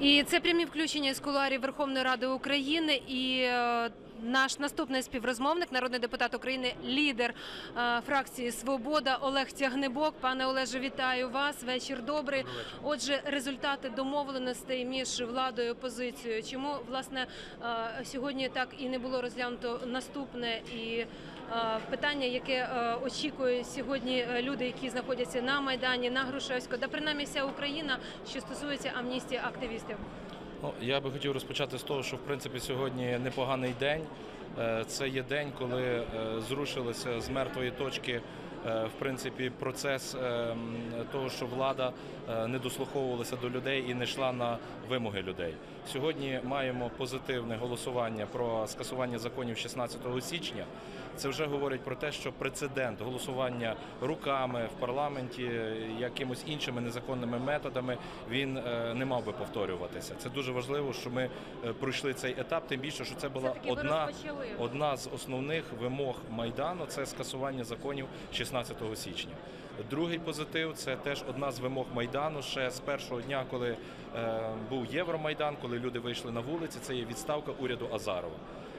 І це прямі включення з кулуарів Верховної Ради України і. е, Наш наступний співрозмовник, народний депутат України, лідер е, фракції Свобода Олег Тягнебок. Пане Олеже, вітаю вас. Вечір добрий. Отже, результати домовленостей між владою і опозицією. Чому власне е, сьогодні так і не було розглянуто наступне і питання, яке е, очікує сьогодні е, люди, які знаходяться на майдані, на Грушевську, да принаймні вся Україна, що стосується амністії активістів. Ну, я би хотів розпочати з того, що в принципі сьогодні непоганий день. Е, Це є день, коли е, зрушилися з мертвої точки. е, В принципі, процес е, того, що влада е, не дослуховувалася до людей і не йшла на вимоги людей. Сьогодні маємо позитивне голосування про скасування законів 16 січня. Це вже говорить про те, що прецедент голосування руками в парламенті якимось іншими незаконними методами він е, не мав би повторюватися. Це дуже важливо, що ми е, пройшли цей етап. Тим більше, що це була одна, одна з основних вимог майдану це скасування законів 16 січня. Другий позитив це теж одна з вимог майдану. Ще з першого дня, коли е, був Євромайдан, коли люди вийшли на вулиці. Це є відставка уряду Азарова.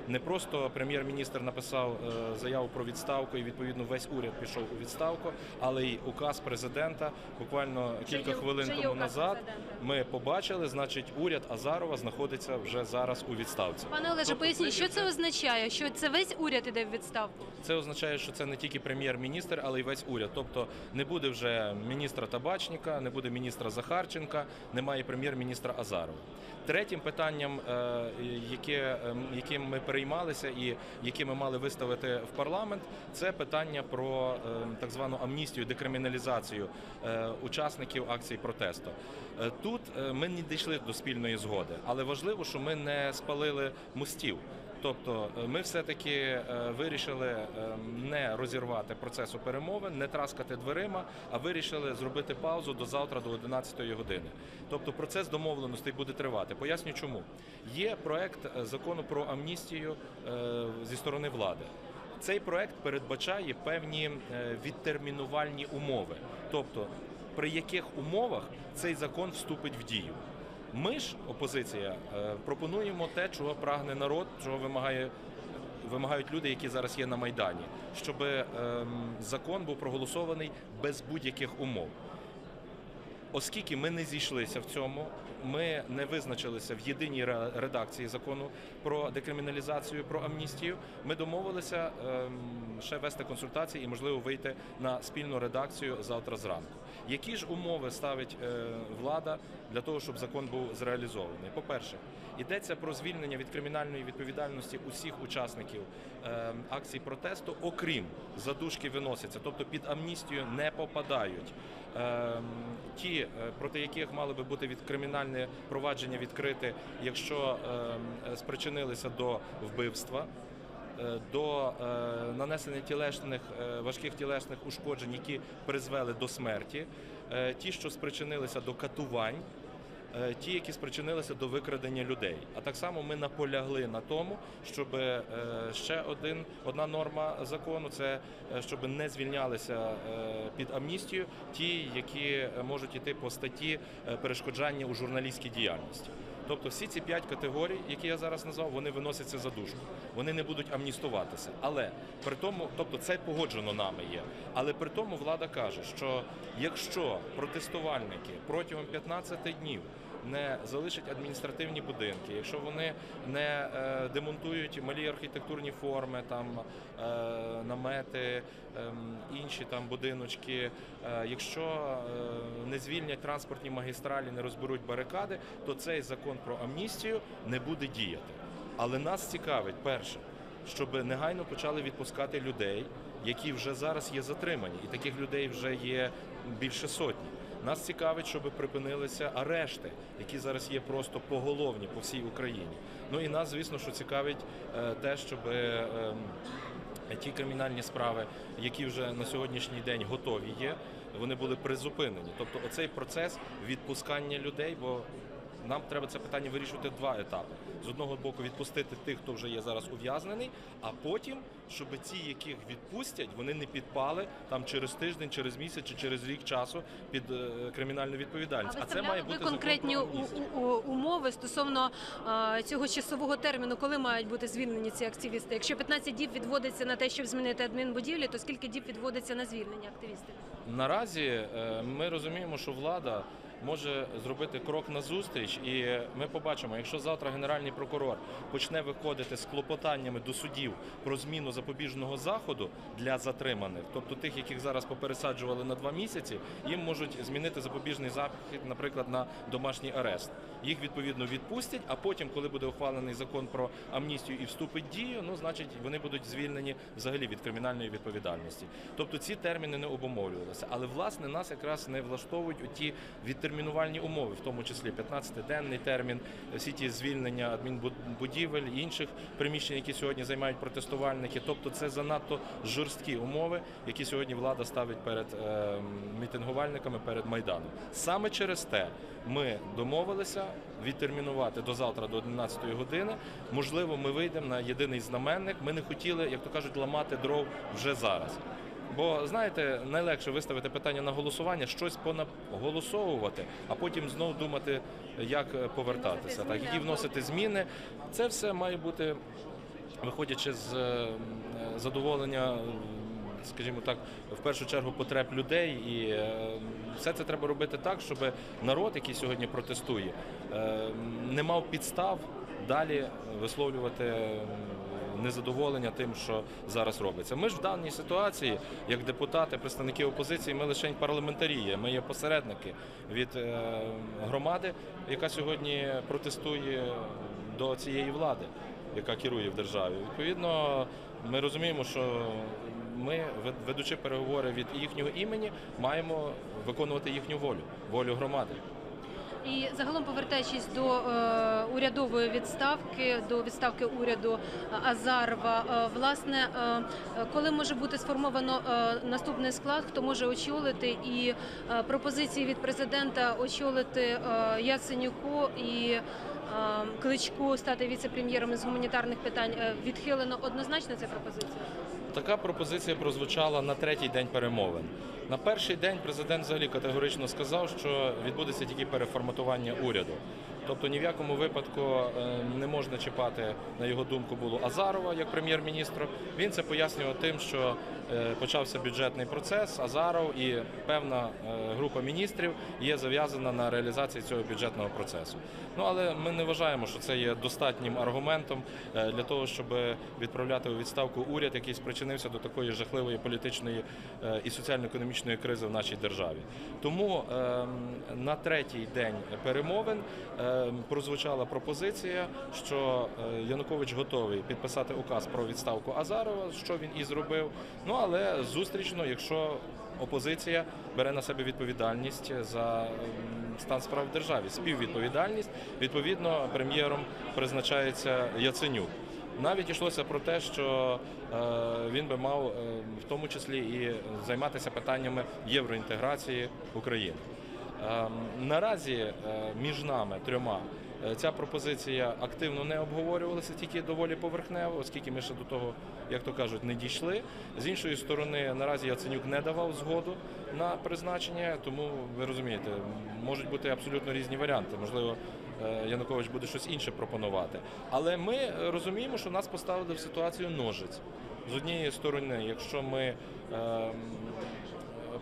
Не просто прем'єр-міністр написав е, заяву про відставку, і відповідно весь уряд пішов у відставку, але й указ президента буквально кілька хвилин тому назад. Ми побачили, значить, уряд Азарова знаходиться вже зараз у відставці. Пане Олеже, Тобто поясніть, що це означає? Що це весь уряд іде в відставку? Це означає, що це не тільки прем'єр-міністр, але й весь уряд. Тобто не буде вже міністра Табачника, не буде міністра Захарченка, немає прем'єр-міністра Азарова. Третім питанням, е, яке, ем, яким ми переймалися і які ми мали виставити в парламент, це питання про ем, так звану амністію, декриміналізацію е, учасників акцій протесту. Е, Тут е, ми не дійшли до спільної згоди, але важливо, що ми не спалили мостів. Тобто е, ми все-таки вирішили не розірвати процесу перемовин, не траскати дверима, а вирішили зробити паузу до завтра, до 11 години. Тобто процес домовленостей буде тривати. Поясню чому. Є проект закону про амністію зі сторони влади. Цей проект передбачає певні відтермінувальні умови, тобто при яких умовах цей закон вступить в дію. Ми ж, опозиція, е, пропонуємо те, чого прагне народ, чого вимагає. Вимагають люди, які зараз є на майдані, щоб ем, закон був проголосований без будь-яких умов. Оскільки ми не зійшлися в цьому, ми не визначилися в єдиній ре- редакції закону про декриміналізацію, про амністію. Ми домовилися ем, ще вести консультації і, можливо, вийти на спільну редакцію завтра зранку. Які ж умови ставить е, влада для того, щоб закон був зреалізований? По-перше, йдеться про звільнення від кримінальної відповідальності усіх учасників ем, акцій протесту, окрім задушки виносяться, тобто під амністію не попадають. Ем, ті, е, проти яких мали би бути від кримінальне провадження відкрите, якщо спричинилися до вбивства. Е, До е, нанесення тілесних е, важких тілесних ушкоджень, які призвели до смерті, ті, що спричинилися до катувань, ті, які спричинилися до викрадення людей. А так само ми наполягли на тому, щоб ще один одна норма закону це щоб не звільнялися під амністію ті, які можуть іти по статті перешкоджання у журналістській діяльності. Тобто всі ці п'ять категорій, які я зараз назвав, вони виносяться за душу. Вони не будуть амністуватися. Але при тому, тобто це погоджено нами є. Але при тому влада каже, що якщо протестувальники протягом 15 днів не залишать адміністративні будинки, якщо вони не е, демонтують малі архітектурні форми, там е, намети, ем, інші там будиночки, е, якщо не звільнять транспортні магістралі, не розберуть барикади, то цей закон про амністію не буде діяти. Але нас цікавить перше, щоб негайно почали відпускати людей, які вже зараз є затримані, і таких людей вже є більше сотні. Нас цікавить, щоб припинилися арешти, які зараз є просто поголовні по всій Україні. Ну і нас, звісно, що цікавить е, те, щоб е, ем, ті кримінальні справи, які вже на сьогоднішній день готові є, вони були призупинені. Тобто, оцей процес відпускання людей, бо нам треба це питання вирішувати два етапи. З одного боку, відпустити тих, хто вже є зараз ув'язнений, а потім, щоб ці, яких відпустять, вони не підпали там через тиждень, через місяць чи через рік часу під е, кримінальну відповідальність. А, це виставляли має ви бути конкретні у- у- умови стосовно е, цього часового терміну, коли мають бути звільнені ці активісти? Якщо 15 діб відводиться на те, щоб змінити адмінбудівлі, то скільки діб відводиться на звільнення активістів? Наразі е, ми розуміємо, що влада може зробити крок назустріч, і ми побачимо, якщо завтра генеральний прокурор почне виходити з клопотаннями до судів про зміну запобіжного заходу для затриманих, тобто тих, яких зараз попересаджували на два місяці, їм можуть змінити запобіжний захід, наприклад, на домашній арест. Їх відповідно відпустять, а потім, коли буде ухвалений закон про амністію і вступить дію, ну значить вони будуть звільнені взагалі від кримінальної відповідальності. Тобто ці терміни не обумовлювалися. Але власне нас якраз не влаштовують ті відтермінувальні умови, в тому числі 15-денний термін, всі ті звільнення адмінбудівель інших приміщень, які сьогодні займають протестувальники. Тобто це занадто жорсткі умови, які сьогодні влада ставить перед е, мітингувальниками перед майданом. Саме через те ми домовилися відтермінувати до завтра до 11 години. Можливо, ми вийдемо на єдиний знаменник. Ми не хотіли, як то кажуть, ламати дров вже зараз. Бо знаєте, найлегше виставити питання на голосування, щось понаголосовувати, а потім знову думати, як повертатися, так які вносити зміни. Це все має бути, виходячи з е, задоволення. Скажімо так, в першу чергу потреб людей, і е, все це треба робити так, щоб народ, який сьогодні протестує, е, не мав підстав далі висловлювати незадоволення тим, що зараз робиться. Ми ж в даній ситуації, як депутати, представники опозиції, ми лише парламентарі, є, ми є посередники від е, громади, яка сьогодні протестує до цієї влади, яка керує в державі. Відповідно, ми розуміємо, що ми, вед- ведучи переговори від їхнього імені, маємо виконувати їхню волю, волю громади. І загалом повертаючись до е, урядової відставки, до відставки уряду е, власне, е, е, коли може бути сформовано е, наступний склад, хто може очолити і е, пропозиції від президента очолити е, Яценюку і е, Кличку стати віце-прем'єром з гуманітарних питань е, відхилено однозначно ця пропозиція? Така пропозиція прозвучала на третій день перемовин. На перший день президент взагалі категорично сказав, що відбудеться тільки переформатування уряду. Тобто ні в якому випадку е, не можна чіпати, на його думку, було Азарова як прем'єр-міністра. Він це пояснював тим, що почався бюджетний процес. Азаров і певна е, група міністрів є зав'язана на реалізації цього бюджетного процесу. Ну але ми не вважаємо, що це є достатнім аргументом е, для того, щоб відправляти у відставку уряд, який спричинився до такої жахливої політичної е, і соціально-економічної кризи в нашій державі. Тому ем, на третій день перемовин ем, прозвучала пропозиція, що е, Янукович готовий підписати указ про відставку Азарова, що він і зробив. Ну але зустрічно, якщо опозиція бере на себе відповідальність за ем, стан справ в державі, співвідповідальність. Відповідно, прем'єром призначається Яценюк. Навіть йшлося про те, що е, він би мав е, в тому числі і займатися питаннями євроінтеграції України. Е, наразі е, між нами трьома ця пропозиція активно не обговорювалася, тільки доволі поверхнево, оскільки ми ще до того, як то кажуть, не дійшли. З іншої сторони, наразі Яценюк не давав згоду на призначення, тому ви розумієте, можуть бути абсолютно різні варіанти. Можливо, е, Янукович буде щось інше пропонувати. Але ми е, розуміємо, що нас поставили в ситуацію ножиць. З однієї сторони, якщо ми ем,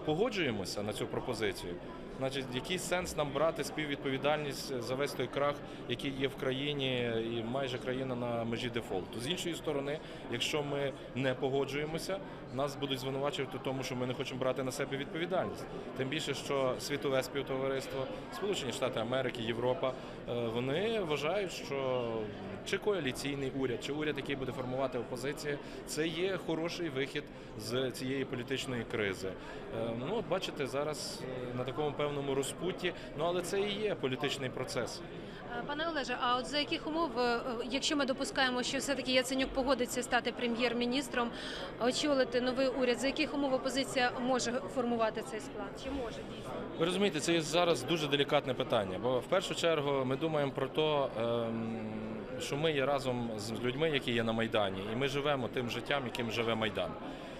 погоджуємося на цю пропозицію, значить, який сенс нам брати співвідповідальність за весь той крах, який є в країні, і майже країна на межі дефолту. З іншої сторони, якщо ми не погоджуємося, нас будуть звинувачувати в тому, що ми не хочемо брати на себе відповідальність. Тим більше, що світове співтовариство, Сполучені Штати Америки, Європа, е, вони вважають, що чи коаліційний уряд, чи уряд, який буде формувати опозиція, це є хороший вихід з цієї політичної кризи. Е, Ну, от бачите, зараз е, на такому певному певному розпутті. Ну але це і є політичний процес. Е, Пане Олеже, а от за яких умов, е, якщо ми допускаємо, що все-таки Яценюк погодиться стати прем'єр-міністром, очолити новий уряд, за яких умов опозиція може формувати цей склад? Чи може дійсно? Ви розумієте, це є зараз дуже делікатне питання, бо в першу чергу ми думаємо про те, ем, що ми є разом з людьми, які є на Майдані, і ми живемо тим життям, яким живе Майдан.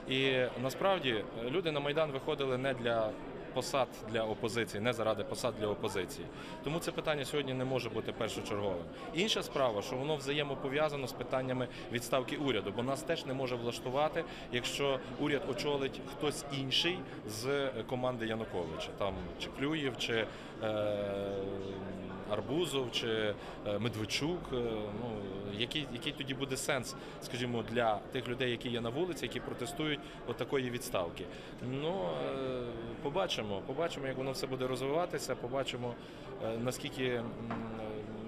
І насправді е, люди на Майдан виходили не для посад для опозиції, не заради посад для опозиції. Тому це питання сьогодні не може бути першочерговим. Інша справа, що воно взаємопов'язано з питаннями відставки уряду, бо нас теж не може влаштувати, якщо уряд очолить хтось інший з команди Януковича, там чи Клюєв, чи е, Арбузов, чи е, Медведчук. е, Ну який, який тоді буде сенс, скажімо, для тих людей, які є на вулиці, які протестують от такої відставки. Ну е, побачимо, побачимо, як воно все буде розвиватися. Побачимо наскільки,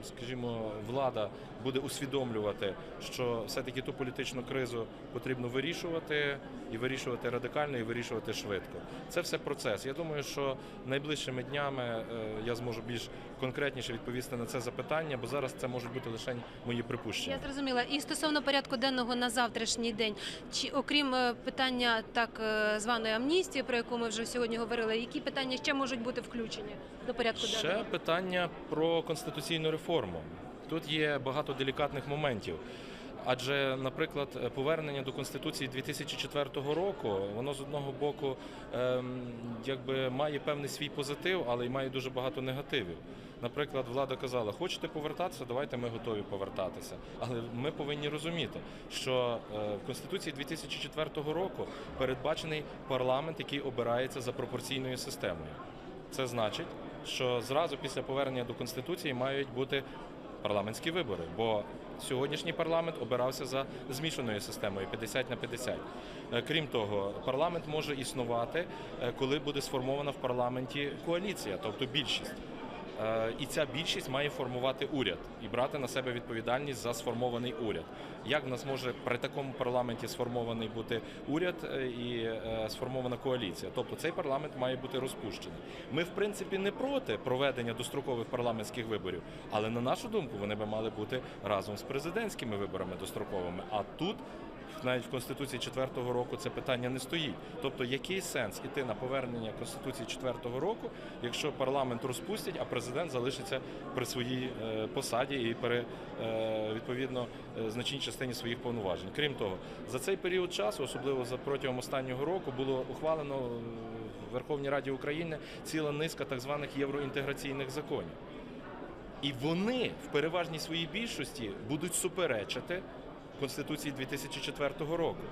скажімо, влада буде усвідомлювати, що все-таки ту політичну кризу потрібно вирішувати і вирішувати радикально, і вирішувати швидко. Це все процес. Я думаю, що найближчими днями е, я зможу більш конкретніше відповісти на це запитання, бо зараз це можуть бути лише мої припущення. Я зрозуміла. І стосовно порядку денного на завтрашній день, чи окрім е, питання так е, званої амністії, про яку ми вже сьогодні говорили, які питання ще можуть бути включені до порядку Ще денного? питання про конституційну реформу. Тут є багато делікатних моментів. Адже, наприклад, повернення до конституції 2004 року, воно з одного боку ем, якби має певний свій позитив, але й має дуже багато негативів. Наприклад, влада казала, хочете повертатися, давайте ми готові повертатися. Але ми повинні розуміти, що е, в конституції 2004 року передбачений парламент, який обирається за пропорційною системою. Це значить, що зразу після повернення до конституції мають бути парламентські вибори, бо сьогоднішній парламент обирався за змішаною системою 50 на 50. Е, Крім того, парламент може існувати, е, коли буде сформована в парламенті коаліція, тобто більшість. Е, І ця більшість має формувати уряд і брати на себе відповідальність за сформований уряд. Як в нас може при такому парламенті сформований бути уряд е, і е, сформована коаліція? Тобто цей парламент має бути розпущений. Ми, в принципі, не проти проведення дострокових парламентських виборів, але на нашу думку вони би мали бути разом з президентськими виборами достроковими. А тут навіть в Конституції 4-го року це питання не стоїть. Тобто, який сенс іти на повернення Конституції 4-го року, якщо парламент розпустять, а президент залишиться при своїй е, посаді і при е, відповідно е, значній частині своїх повноважень. Крім того, за цей період часу, особливо за протягом останнього року, було ухвалено в Верховній Раді України ціла низка так званих євроінтеграційних законів. І вони в переважній своїй більшості будуть суперечити Конституції 2004 року.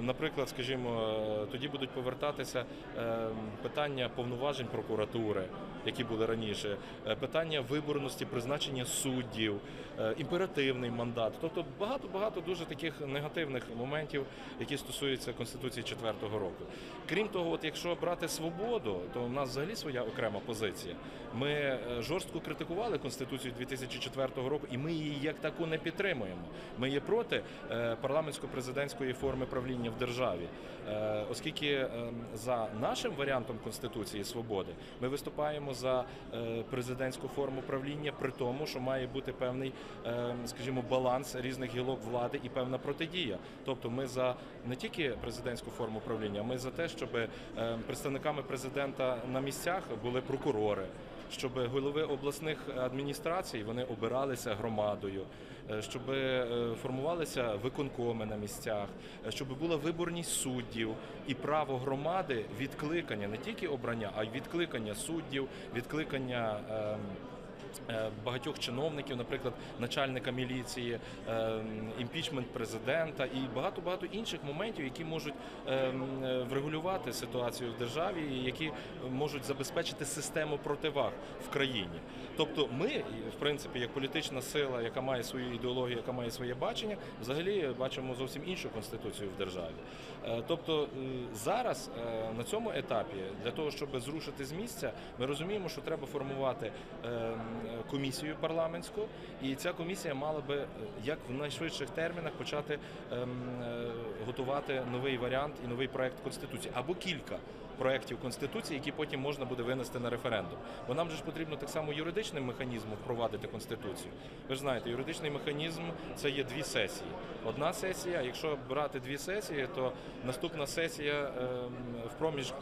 Наприклад, скажімо, е, тоді будуть повертатися е, питання повноважень прокуратури, які були раніше, е, питання виборності призначення суддів, е, імперативний мандат. Тобто багато багато дуже таких негативних моментів, які стосуються Конституції 4 року. Крім того, от якщо брати свободу, то у нас взагалі своя окрема позиція. Ми е, жорстко критикували Конституцію 2004 року, і ми її як таку не підтримуємо. Ми є проти парламентсько-президентської форми правління в державі, оскільки е, за нашим варіантом Конституції свободи ми виступаємо за е, президентську форму правління, при тому, що має бути певний, е, скажімо, баланс різних гілок влади і певна протидія. Тобто, ми за не тільки президентську форму правління, ми за те, щоб е, представниками президента на місцях були прокурори щоб голови обласних адміністрацій вони обиралися громадою, е, щоб е, формувалися виконкоми на місцях, е, щоб була виборність суддів і право громади відкликання не тільки обрання, а й відкликання суддів, відкликання. Е, Багатьох чиновників, наприклад, начальника міліції, ем, імпічмент президента і багато багато інших моментів, які можуть е, врегулювати ситуацію в державі, і які можуть забезпечити систему противаг в країні. Тобто, ми, в принципі, як політична сила, яка має свою ідеологію, яка має своє бачення, взагалі бачимо зовсім іншу конституцію в державі. Е, Тобто е, зараз е, на цьому етапі для того, щоб зрушити з місця, ми розуміємо, що треба формувати е, комісію парламентську, і ця комісія мала би е, як в найшвидших термінах почати ем, е, готувати новий варіант і новий проект конституції або кілька. Проєктів конституції, які потім можна буде винести на референдум. Бо нам же ж потрібно так само юридичним механізмом впровадити конституцію. Ви ж знаєте, юридичний механізм це є дві сесії. Одна сесія, якщо брати дві сесії, то наступна сесія ем, в проміжку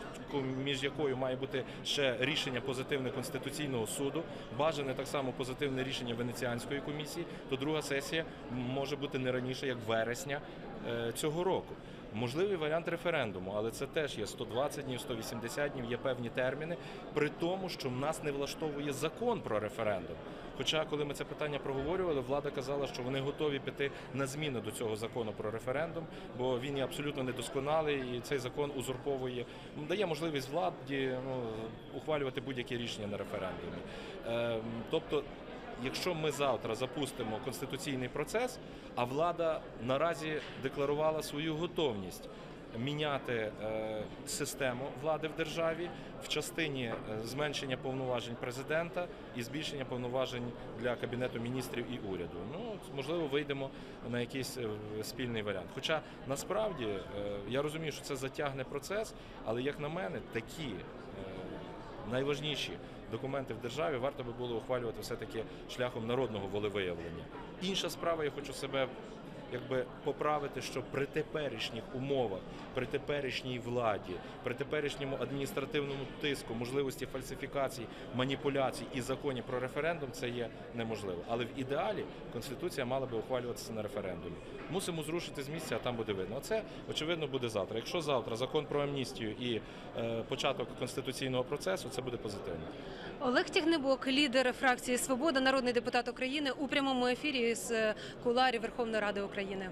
між якою має бути ще рішення позитивне конституційного суду, бажане так само позитивне рішення Венеціанської комісії, то друга сесія може бути не раніше як вересня е, цього року. Можливий варіант референдуму, але це теж є 120 днів, 180 днів, є певні терміни, при тому, що в нас не влаштовує закон про референдум. Хоча, коли ми це питання проговорювали, влада казала, що вони готові піти на зміни до цього закону про референдум, бо він є абсолютно недосконалий, і цей закон узурповує, дає можливість владі ну, ухвалювати будь-які рішення на референдумі. Ем, тобто, якщо ми завтра запустимо конституційний процес, а влада наразі декларувала свою готовність міняти е, систему влади в державі в частині е, зменшення повноважень президента і збільшення повноважень для кабінету міністрів і уряду. Ну можливо, вийдемо на якийсь е, спільний варіант. Хоча насправді я розумію, що це затягне процес, але як на мене, такі найважніші документи в державі варто би було ухвалювати все-таки шляхом народного волевиявлення. Інша справа, я хочу себе якби поправити, що при теперішніх умовах, при теперішній владі, при теперішньому адміністративному тиску, можливості фальсифікацій, маніпуляцій і законі про референдум це є неможливо. Але в ідеалі конституція мала би ухвалюватися на референдумі. Мусимо зрушити з місця, а там буде видно. Це очевидно буде завтра. Якщо завтра закон про амністію і е, початок конституційного процесу, це буде позитивно. Олег Тягнебок, лідер фракції Свобода, народний депутат України у прямому ефірі з куларів Верховної Ради України.